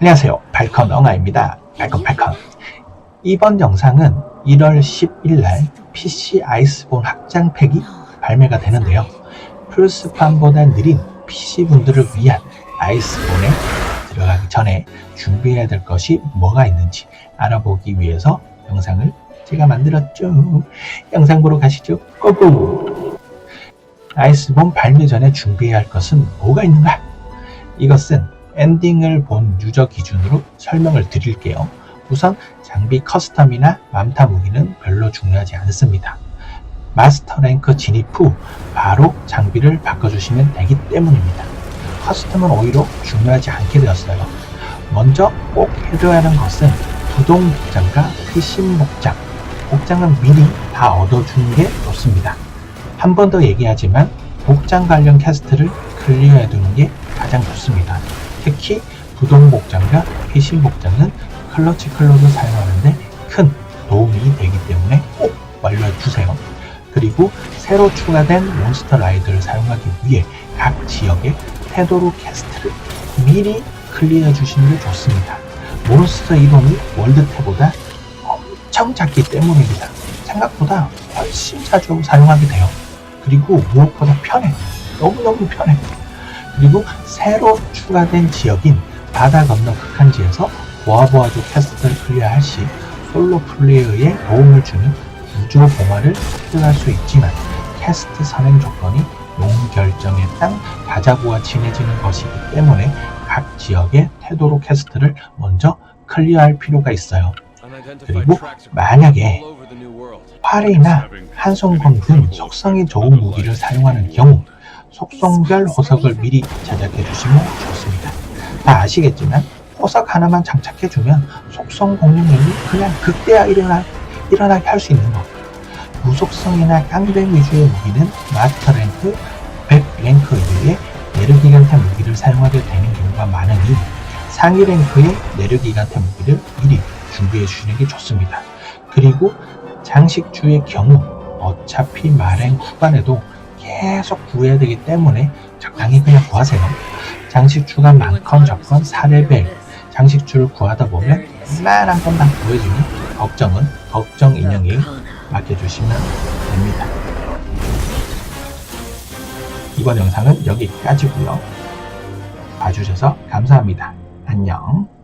안녕하세요. 발컨 엉아입니다. 발컨 발컨. 이번 영상은 1월 10일 날 PC 아이스본 확장팩이 발매가 되는데요. 플스판보다 느린 PC분들을 위한 아이스본에 들어가기 전에 준비해야 될 것이 뭐가 있는지 알아보기 위해서 영상을 제가 만들었죠. 영상 보러 가시죠. 고고! 아이스본 발매 전에 준비해야 할 것은 뭐가 있는가? 이것은 엔딩을 본 유저 기준으로 설명을 드릴게요. 우선 장비 커스텀이나 맘타 무기는 별로 중요하지 않습니다. 마스터 랭크 진입 후 바로 장비를 바꿔주시면 되기 때문입니다. 커스텀은 오히려 중요하지 않게 되었어요. 먼저 꼭 해줘야 하는 것은 부동 복장과 회신 복장. 복장은 미리 다 얻어주는 게 좋습니다. 한 번 더 얘기하지만 복장 관련 캐스트를 클리어해 두는 게 가장 좋습니다. 특히 부동 복장과 회신 복장은 클러치 클로드 사용하는데 큰 도움이 되기 때문에 꼭 완료해 두세요. 그리고 새로 추가된 몬스터 라이드를 사용하기 위해 각 지역의 테도로 캐스트를 미리 클리어해 주시는 게 좋습니다. 몬스터 이동이 월드 태보다 엄청 작기 때문입니다. 생각보다 훨씬 자주 사용하게 돼요. 그리고 무엇보다 편해. 너무너무 편해. 그리고 새로 추가된 지역인 바다 건너 극한지에서 보아보아조 캐스트를 클리어할 시 솔로 플레이어의 도움을 주는 구조 봉화를 획득할 수 있지만 캐스트 선행 조건이 용 결정에 따라 바자구와 친해지는 것이기 때문에 각 지역의 태도로 캐스트를 먼저 클리어할 필요가 있어요. 그리고 만약에 파레이나 한성검 등 속성이 좋은 무기를 사용하는 경우 속성별 호석을 미리 제작해 주시면 좋습니다. 다 아시겠지만 호석 하나만 장착해 주면 속성 공룡력이 그냥 극대화 일어나, 일어나게 할 수 있는 것. 무속성이나 깡뱅 위주의 무기는 마스터 랭크, 100 랭크 이후에 내르기간테 무기를 사용하게 되는 경우가 많으니 상위 랭크의 내르기간테 무기를 미리 준비해 주시는 게 좋습니다. 그리고 장식주의 경우 어차피 마랭 후반에도 계속 구해야 되기 때문에 적당히 그냥 구하세요. 장식주가 많건 적건 4레벨 장식주를 구하다 보면 웬만한 것만 구해주니 걱정은 걱정 인형에 맡겨주시면 됩니다. 이번 영상은 여기까지고요. 봐주셔서 감사합니다. 안녕.